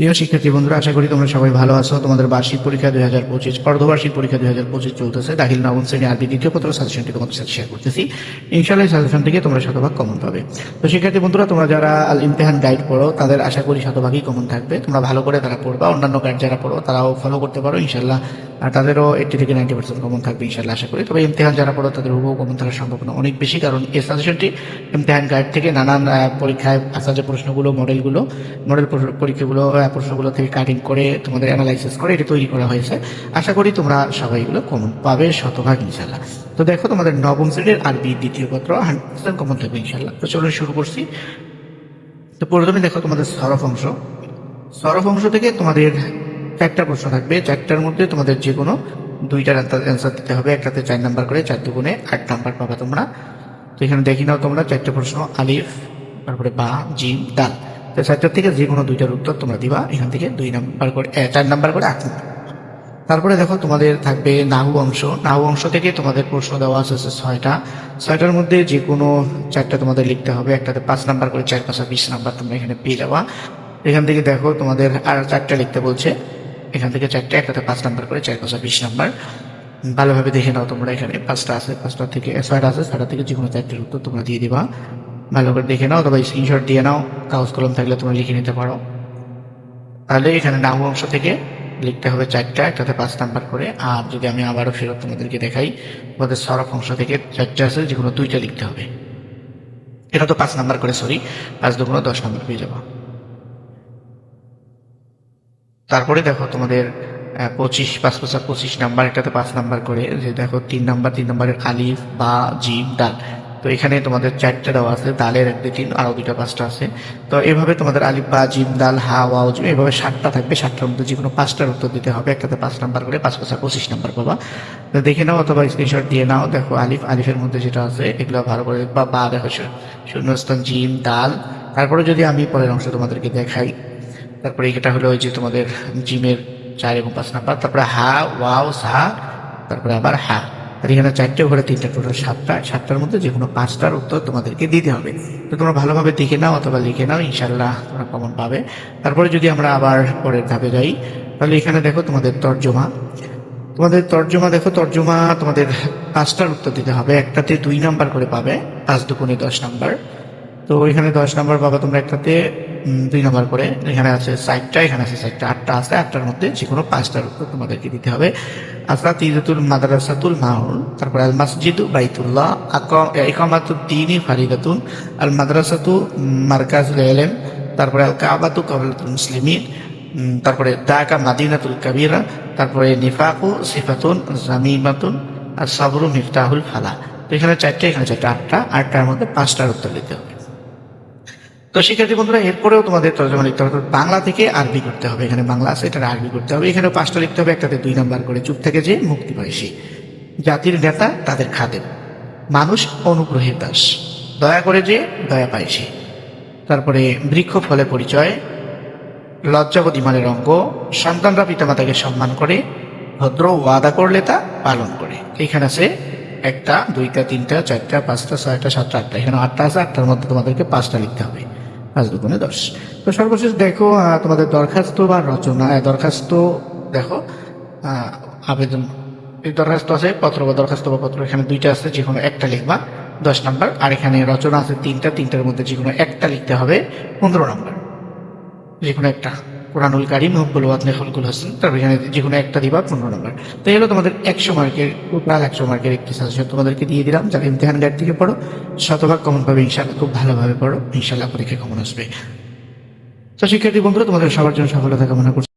প্রিয় শিক্ষার্থী বন্ধুরা, আশা করি তোমরা সবাই ভালো আছো। তোমাদের বার্ষিক পরীক্ষা দুই হাজার পঁচিশ, অর্ধবার্ষিক পরীক্ষা দুই হাজার পঁচিশ চলতেছে। দাখিল নবম শ্রেণি আরবি দ্বিতীয় পত্র সাজেশনটি তোমাদের সাথে শেয়ার করতেছি। ইনশাল্লাহ সাজেশন থেকে তোমরা শতভাগ কমন পাবে। তো শিক্ষার্থী বন্ধুরা, তোমরা যারা আল ইমতেহান গাইড পড়ো, তাদের আশা করি শতভাগই কমন থাকবে। তোমরা ভালো করে তারা পড়বা। অন্যান্য গাইড যারা পড়ো, তারাও ফলো করতে পারো। ইনশাল্লাহ তাদেরও এইটি থেকে নাইনটি পার্সেন্ট কমন থাকবে ইনশাল্লাহ আশা করি। তবে ইমতেহান যারা পড়ো তাদের হুবহু কমন থাকার সম্ভাবনা অনেক বেশি, কারণ এই সাজেশনটি ইমতেহান গাইড থেকে নানান পরীক্ষায় আসা যে প্রশ্নগুলো মডেলগুলো মডেল পরীক্ষাগুলো প্রশ্নগুলো থেকে কাটিং করে তোমাদের অ্যানালাইসিস করে এটি তৈরি করা হয়েছে। আশা করি তোমরা সবাই এগুলো কমন পাবে শতভাগ ইনশাল্লাহ তো দেখো তোমাদের নবম শ্রেণির আরবি দ্বিতীয় পত্র হান্ড্রেড পার্সেন্ট কমন থাকবে ইনশাল্লাহ তো চলো শুরু করছি। তো প্রথমে দেখো তোমাদের সরফ অংশ। সরফ অংশ থেকে তোমাদের চারটা প্রশ্ন থাকবে, চারটার মধ্যে তোমাদের যে কোনো দুইটার অ্যান্সার দিতে হবে। একটাতে চার নাম্বার করে, চার দুগুণে আট নাম্বার পাবা তোমরা। তো এখানে দেখি নাও তোমরা চারটে প্রশ্ন, আলিফ, তারপরে বা, জিম ডাল তো চারটার থেকে যে কোনো দুইটার উত্তর তোমরা দিবা, এখান থেকে দুই নাম্বার করে চার নাম্বার করে আট নাম্বার তারপরে দেখো তোমাদের থাকবে নাহু অংশ। নাহু অংশ থেকে তোমাদের প্রশ্ন দেওয়া আছে ছয়টা। ছয়টার মধ্যে যে কোনো চারটা তোমাদের লিখতে হবে। একটাতে পাঁচ নাম্বার করে, চার পাঁচা বিশ নাম্বার তোমরা এখানে পেয়ে যাবা। এখান থেকে দেখো তোমাদের আর চারটা লিখতে বলছে। এখান থেকে চারটা, একটাতে পাঁচ নাম্বার করে চার পাঁচা বিশ নাম্বার। ভালোভাবে দেখে নাও তোমরা এখানে পাঁচটা আছে, পাঁচটা থেকে ছয়টা আছে, ছয়টা থেকে যে কোনো চারটের উত্তর তোমরা দিয়ে দিবা। ভালো করে দেখে নাও তবে স্ক্রিনশট দিয়ে নাও, কাগজ কলম থাকলে তোমরা লিখে নিতে পারো। তাহলে এখানে নাম অংশ থেকে লিখতে হবে চারটা, একটাতে পাঁচ নাম্বার করে। আর যদি আমি আবারও ফেরত তোমাদেরকে দেখাই, তোমাদের সরফ অংশ থেকে চারটা আছে, যে কোনো দুইটা লিখতে হবে। এটা তো পাঁচ নাম্বার করে সরি পাঁচ দুগুণ দশ নাম্বার পেয়ে যাব। তারপরে দেখো তোমাদের পঁচিশ, পাঁচ, পাঁচা পঁচিশ নাম্বার এটাতে পাঁচ নাম্বার করে যে দেখো তিন নাম্বার, তিন নাম্বারের আলিফ বা জিম ডাল। তো এখানে তোমাদের চারটা দেওয়া আছে, ডালের এক, দুই, তিন আরও দুইটা, পাঁচটা আছে। তো এভাবে তোমাদের আলিফ, বা জিম ডাল, হা, ওয়াও জিম এভাবে সাতটা থাকবে, সাতটার মধ্যে যে কোনো পাঁচটার উত্তর দিতে হবে, একটাতে পাঁচ নাম্বার করে, পাঁচ, পাঁচা পঁচিশ নাম্বার পাবা। তো দেখে নাও অথবা স্ক্রিনশট দিয়ে নাও, দেখো আলিফ, আলিফের মধ্যে যেটা আছে, এগুলো ভালো করে বা বা, দেখো শূন্য- শূন্যস্থান, জিম, ডাল। তারপরে যদি আমি পরের অংশ তোমাদেরকে দেখাই তারপরে এটা হলো ওই যে তোমাদের জিমের চার এবং পাঁচ নাম্বার, তারপরে হা, ওয়াও, সা, তারপরে আবার হা। আর এখানে চারটে ওখানে তিনটা, টোটাল সাতটা। সাতটার মধ্যে যে কোনো পাঁচটার উত্তর তোমাদেরকে দিতে হবে। তো তোমরা ভালোভাবে দেখে নাও অথবা লিখে নাও ইনশাল্লাহ তোমরা কমন পাবে। তারপরে যদি আমরা আবার পরের ধাপে যাই, তাহলে এখানে দেখো তোমাদের তর্জমা। তোমাদের তর্জমা, দেখো তর্জমা তোমাদের পাঁচটার উত্তর দিতে হবে। একটাতে দুই নাম্বার করে পাবে, পাঁচ দুগুণে দশ নাম্বার। তো ওইখানে দশ নম্বর পাবা তোমরা একটাতে দুই নম্বর করে এখানে আছে সাইটটা, এখানে আছে সাইটটা। আটটা আছে, আটটার মধ্যে যে কোনো পাঁচটার উত্তর তোমাদেরকে দিতে হবে। আসলা তিজাতুল মাদ্রাসাতুল মাহুল তারপরে আল মাসজিদু বাইতুল্লাহ ইকামাতুদ দিনী ফারিদাতুন আল মাদ্রাসাতু মার্কাজুল এলেম, তারপরে আল কাবাতু কাবলাতুল মুসলিমিন তারপরে দাকা মাদিনাতুল কাবিরা, তারপরে নিফাকু সিফাতুন জামিমাতুন, আর সাবরু মিফতাহুল ফালা। তো এখানে চারটে এখানে চারটে, আটটা, আটটার মধ্যে পাঁচটার উত্তর দিতে হবে। তো শিক্ষার্থী বন্ধুরা, এরপরেও তোমাদের তর্জমা লিখতে হবে। বাংলা থেকে আরবি করতে হবে। এখানে বাংলা আছে এটা আরবি করতে হবে। এখানে পাঁচটা লিখতে হবে, একটাতে দুই নাম্বার করে চুপ থেকে যে মুক্তি পায় সে জাতির নেতা, তাদের খাদেম। মানুষ অনুগ্রহের দাস। দয়া করে যে দয়া সে। তারপরে বৃক্ষ ফলে পরিচয়, লজ্জাবত ইমানের অঙ্গ, সন্তানরা পিতামাতাকে সম্মান করে, ভদ্র ওয়াদা করলে তা পালন করে। এখানে আছে একটা, দুইটা, তিনটা, চারটা, পাঁচটা, ছয়টা, সাতটা, আটটা। এখানে আটটা আছে, আটটার মধ্যে তোমাদেরকে পাঁচটা লিখতে হবে। পাঁচ দুগুণে দশ। তো সর্বশেষ দেখো তোমাদের দরখাস্ত বা রচনা দরখাস্ত দেখো আবেদন দরখাস্ত আছে, পত্র বা দরখাস্ত বা পত্র, এখানে দুইটা আছে, যে কোনো একটা লিখবা, দশ নাম্বার। আর এখানে রচনা আছে তিনটা, তিনটার মধ্যে যে কোনো একটা লিখতে হবে, পনেরো নাম্বার। যে কোনো একটা। কোরআনুল কারিম হুকুল ওয়াত নেফুলকুল হোসেন তারপর এখানে যে কোনো একটা দিবা পনেরো নম্বর। তো হলো তোমাদের একশো মার্কের, টোটাল একশো মার্কের একটি সাজেশন তোমাদেরকে দিয়ে দিলাম। যারা ইমতেহান গাইড থেকে পড়ো, শতভাগ কমন পাবে ইনশাল্লাহ খুব ভালোভাবে পড়ো ইনশাল্লাহ পরীক্ষা কমন আসবে। তো শিক্ষার্থী বন্ধুরা, তোমাদের সবার জন্য সফলতা কামনা করছি।